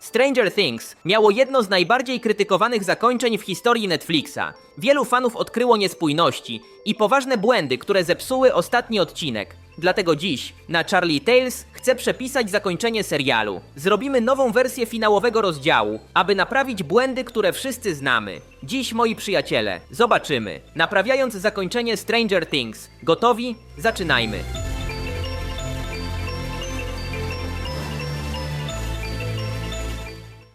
Stranger Things miało jedno z najbardziej krytykowanych zakończeń w historii Netflixa. Wielu fanów odkryło niespójności i poważne błędy, które zepsuły ostatni odcinek. Dlatego dziś na Charlie Tales chcę przepisać zakończenie serialu. Zrobimy nową wersję finałowego rozdziału, aby naprawić błędy, które wszyscy znamy. Dziś, moi przyjaciele, zobaczymy. Naprawiając zakończenie Stranger Things. Gotowi? Zaczynajmy.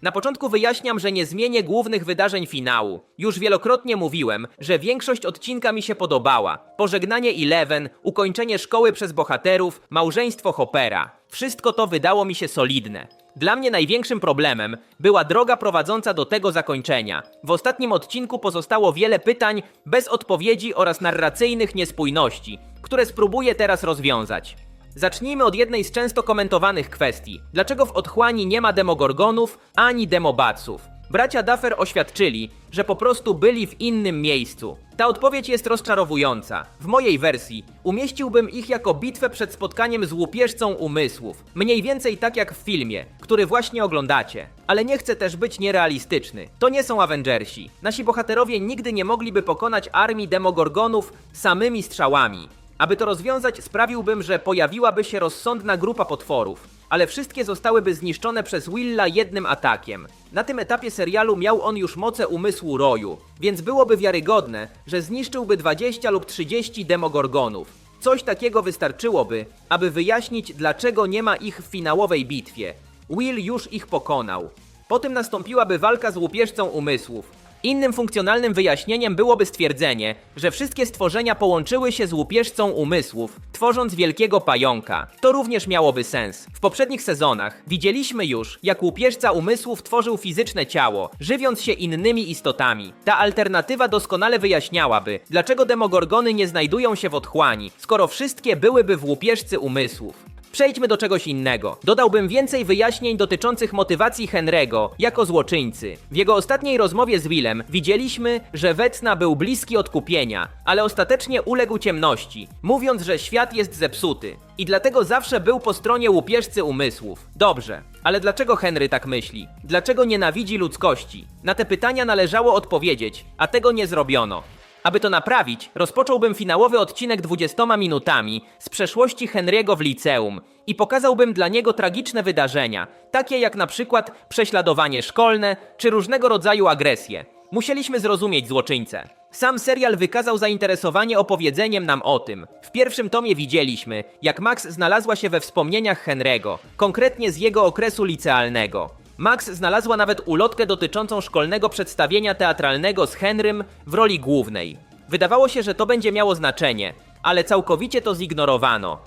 Na początku wyjaśniam, że nie zmienię głównych wydarzeń finału. Już wielokrotnie mówiłem, że większość odcinka mi się podobała. Pożegnanie Eleven, ukończenie szkoły przez bohaterów, małżeństwo Hoppera. Wszystko to wydało mi się solidne. Dla mnie największym problemem była droga prowadząca do tego zakończenia. W ostatnim odcinku pozostało wiele pytań bez odpowiedzi oraz narracyjnych niespójności, które spróbuję teraz rozwiązać. Zacznijmy od jednej z często komentowanych kwestii. Dlaczego w otchłani nie ma demogorgonów ani demobaców? Bracia Duffer oświadczyli, że po prostu byli w innym miejscu. Ta odpowiedź jest rozczarowująca. W mojej wersji umieściłbym ich jako bitwę przed spotkaniem z łupieżcą umysłów. Mniej więcej tak jak w filmie, który właśnie oglądacie. Ale nie chcę też być nierealistyczny. To nie są Avengersi. Nasi bohaterowie nigdy nie mogliby pokonać armii demogorgonów samymi strzałami. Aby to rozwiązać, sprawiłbym, że pojawiłaby się rozsądna grupa potworów, ale wszystkie zostałyby zniszczone przez Willa jednym atakiem. Na tym etapie serialu miał on już moce umysłu Roju, więc byłoby wiarygodne, że zniszczyłby 20 lub 30 demogorgonów. Coś takiego wystarczyłoby, aby wyjaśnić, dlaczego nie ma ich w finałowej bitwie. Will już ich pokonał. Potem nastąpiłaby walka z łupieżcą umysłów. Innym funkcjonalnym wyjaśnieniem byłoby stwierdzenie, że wszystkie stworzenia połączyły się z łupieżcą umysłów, tworząc wielkiego pająka. To również miałoby sens. W poprzednich sezonach widzieliśmy już, jak łupieżca umysłów tworzył fizyczne ciało, żywiąc się innymi istotami. Ta alternatywa doskonale wyjaśniałaby, dlaczego demogorgony nie znajdują się w otchłani, skoro wszystkie byłyby w łupieżcy umysłów. Przejdźmy do czegoś innego. Dodałbym więcej wyjaśnień dotyczących motywacji Henry'ego jako złoczyńcy. W jego ostatniej rozmowie z Willem widzieliśmy, że Wecna był bliski odkupienia, ale ostatecznie uległ ciemności, mówiąc, że świat jest zepsuty. I dlatego zawsze był po stronie łupieżcy umysłów. Dobrze, ale dlaczego Henry tak myśli? Dlaczego nienawidzi ludzkości? Na te pytania należało odpowiedzieć, a tego nie zrobiono. Aby to naprawić, rozpocząłbym finałowy odcinek 20 minutami z przeszłości Henry'ego w liceum i pokazałbym dla niego tragiczne wydarzenia, takie jak na przykład prześladowanie szkolne czy różnego rodzaju agresje. Musieliśmy zrozumieć złoczyńcę. Sam serial wykazał zainteresowanie opowiedzeniem nam o tym. W pierwszym tomie widzieliśmy, jak Max znalazła się we wspomnieniach Henry'ego, konkretnie z jego okresu licealnego. Max znalazła nawet ulotkę dotyczącą szkolnego przedstawienia teatralnego z Henrym w roli głównej. Wydawało się, że to będzie miało znaczenie, ale całkowicie to zignorowano.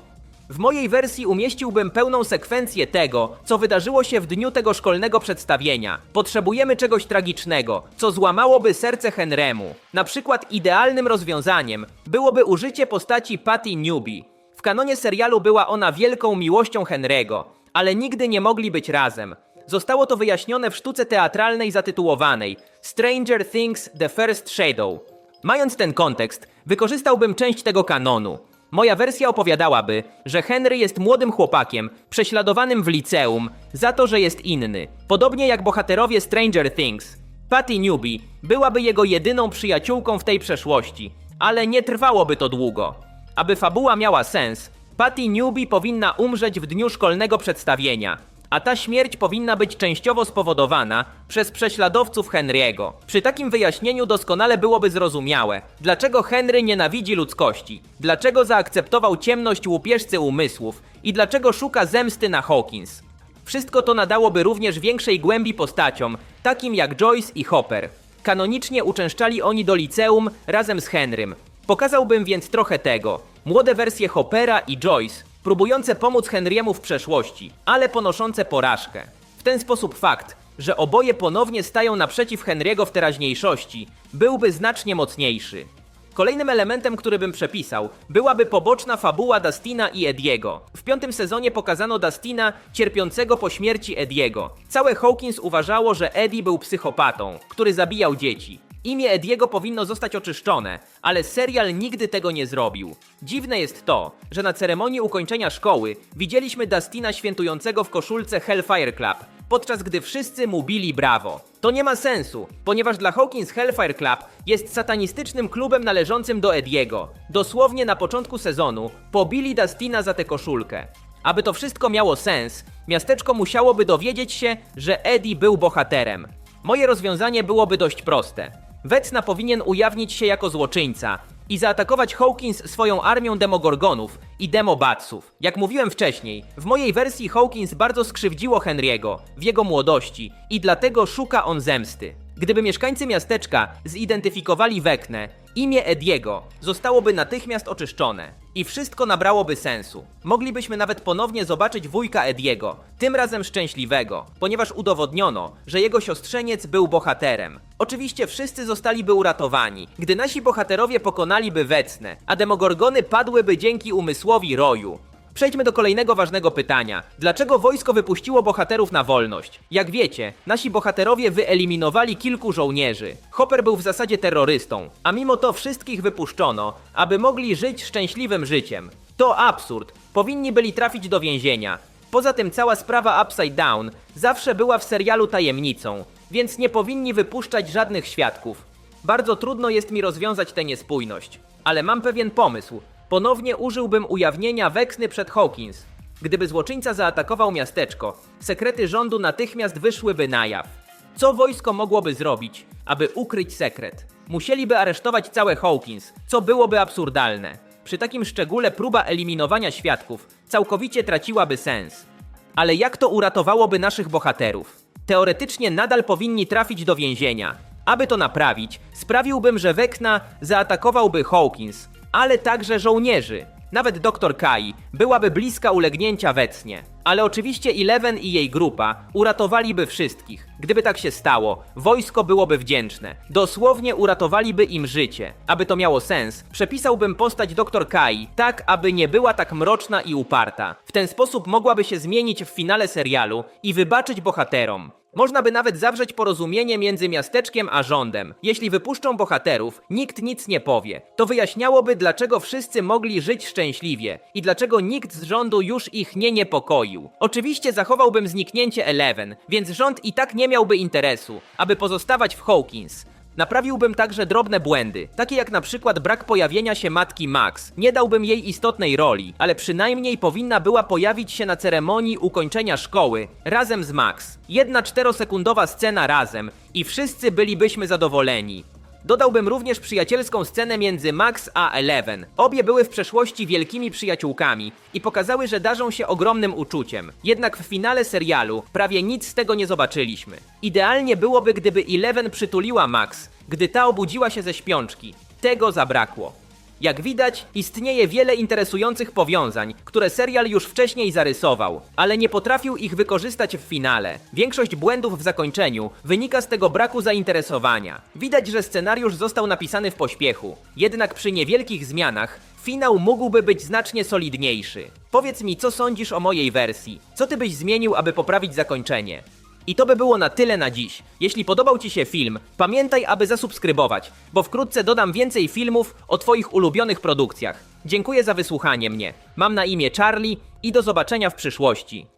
W mojej wersji umieściłbym pełną sekwencję tego, co wydarzyło się w dniu tego szkolnego przedstawienia. Potrzebujemy czegoś tragicznego, co złamałoby serce Henrymu. Na przykład idealnym rozwiązaniem byłoby użycie postaci Patty Newby. W kanonie serialu była ona wielką miłością Henry'ego, ale nigdy nie mogli być razem. Zostało to wyjaśnione w sztuce teatralnej zatytułowanej Stranger Things The First Shadow. Mając ten kontekst, wykorzystałbym część tego kanonu. Moja wersja opowiadałaby, że Henry jest młodym chłopakiem, prześladowanym w liceum za to, że jest inny. Podobnie jak bohaterowie Stranger Things. Patty Newby byłaby jego jedyną przyjaciółką w tej przeszłości, ale nie trwałoby to długo. Aby fabuła miała sens, Patty Newby powinna umrzeć w dniu szkolnego przedstawienia, a ta śmierć powinna być częściowo spowodowana przez prześladowców Henry'ego. Przy takim wyjaśnieniu doskonale byłoby zrozumiałe, dlaczego Henry nienawidzi ludzkości, dlaczego zaakceptował ciemność łupieżcy umysłów i dlaczego szuka zemsty na Hawkins. Wszystko to nadałoby również większej głębi postaciom, takim jak Joyce i Hopper. Kanonicznie uczęszczali oni do liceum razem z Henrym. Pokazałbym więc trochę tego. Młode wersje Hoppera i Joyce, próbujące pomóc Henry'emu w przeszłości, ale ponoszące porażkę. W ten sposób fakt, że oboje ponownie stają naprzeciw Henry'ego w teraźniejszości, byłby znacznie mocniejszy. Kolejnym elementem, który bym przepisał, byłaby poboczna fabuła Dustina i Ediego. W piątym sezonie pokazano Dustina cierpiącego po śmierci Ediego. Całe Hawkins uważało, że Eddie był psychopatą, który zabijał dzieci. Imię Ediego powinno zostać oczyszczone, ale serial nigdy tego nie zrobił. Dziwne jest to, że na ceremonii ukończenia szkoły widzieliśmy Dustina świętującego w koszulce Hellfire Club, podczas gdy wszyscy mu bili brawo. To nie ma sensu, ponieważ dla Hawkins Hellfire Club jest satanistycznym klubem należącym do Ediego. Dosłownie na początku sezonu pobili Dustina za tę koszulkę. Aby to wszystko miało sens, miasteczko musiałoby dowiedzieć się, że Eddie był bohaterem. Moje rozwiązanie byłoby dość proste. Vecna powinien ujawnić się jako złoczyńca i zaatakować Hawkins swoją armią demogorgonów i demobatsów. Jak mówiłem wcześniej, w mojej wersji Hawkins bardzo skrzywdziło Henry'ego w jego młodości i dlatego szuka on zemsty. Gdyby mieszkańcy miasteczka zidentyfikowali Weknę, imię Ediego zostałoby natychmiast oczyszczone i wszystko nabrałoby sensu. Moglibyśmy nawet ponownie zobaczyć wujka Ediego, tym razem szczęśliwego, ponieważ udowodniono, że jego siostrzeniec był bohaterem. Oczywiście wszyscy zostaliby uratowani, gdy nasi bohaterowie pokonaliby Wecnę, a demogorgony padłyby dzięki umysłowi Roju. Przejdźmy do kolejnego ważnego pytania. Dlaczego wojsko wypuściło bohaterów na wolność? Jak wiecie, nasi bohaterowie wyeliminowali kilku żołnierzy. Hopper był w zasadzie terrorystą, a mimo to wszystkich wypuszczono, aby mogli żyć szczęśliwym życiem. To absurd. Powinni byli trafić do więzienia. Poza tym cała sprawa Upside Down zawsze była w serialu tajemnicą, więc nie powinni wypuszczać żadnych świadków. Bardzo trudno jest mi rozwiązać tę niespójność, ale mam pewien pomysł. Ponownie użyłbym ujawnienia Weksny przed Hawkins. Gdyby złoczyńca zaatakował miasteczko, sekrety rządu natychmiast wyszłyby na jaw. Co wojsko mogłoby zrobić, aby ukryć sekret? Musieliby aresztować całe Hawkins, co byłoby absurdalne. Przy takim szczególe próba eliminowania świadków całkowicie traciłaby sens. Ale jak to uratowałoby naszych bohaterów? Teoretycznie nadal powinni trafić do więzienia. Aby to naprawić, sprawiłbym, że Wekna zaatakowałby Hawkins, ale także żołnierzy. Nawet dr Kai byłaby bliska ulegnięcia Wecnie. Ale oczywiście Eleven i jej grupa uratowaliby wszystkich. Gdyby tak się stało, wojsko byłoby wdzięczne. Dosłownie uratowaliby im życie. Aby to miało sens, przepisałbym postać dr Kai tak, aby nie była tak mroczna i uparta. W ten sposób mogłaby się zmienić w finale serialu i wybaczyć bohaterom. Można by nawet zawrzeć porozumienie między miasteczkiem a rządem. Jeśli wypuszczą bohaterów, nikt nic nie powie. To wyjaśniałoby, dlaczego wszyscy mogli żyć szczęśliwie i dlaczego nikt z rządu już ich nie niepokoił. Oczywiście zachowałbym zniknięcie Eleven, więc rząd i tak nie miałby interesu, aby pozostawać w Hawkins. Naprawiłbym także drobne błędy, takie jak na przykład brak pojawienia się matki Max. Nie dałbym jej istotnej roli, ale przynajmniej powinna była pojawić się na ceremonii ukończenia szkoły razem z Max. Jedna czterosekundowa scena razem i wszyscy bylibyśmy zadowoleni. Dodałbym również przyjacielską scenę między Max a Eleven. Obie były w przeszłości wielkimi przyjaciółkami i pokazały, że darzą się ogromnym uczuciem. Jednak w finale serialu prawie nic z tego nie zobaczyliśmy. Idealnie byłoby, gdyby Eleven przytuliła Max, gdy ta obudziła się ze śpiączki. Tego zabrakło. Jak widać, istnieje wiele interesujących powiązań, które serial już wcześniej zarysował, ale nie potrafił ich wykorzystać w finale. Większość błędów w zakończeniu wynika z tego braku zainteresowania. Widać, że scenariusz został napisany w pośpiechu, jednak przy niewielkich zmianach finał mógłby być znacznie solidniejszy. Powiedz mi, co sądzisz o mojej wersji? Co ty byś zmienił, aby poprawić zakończenie? I to by było na tyle na dziś. Jeśli podobał Ci się film, pamiętaj, aby zasubskrybować, bo wkrótce dodam więcej filmów o Twoich ulubionych produkcjach. Dziękuję za wysłuchanie mnie. Mam na imię Charlie i do zobaczenia w przyszłości.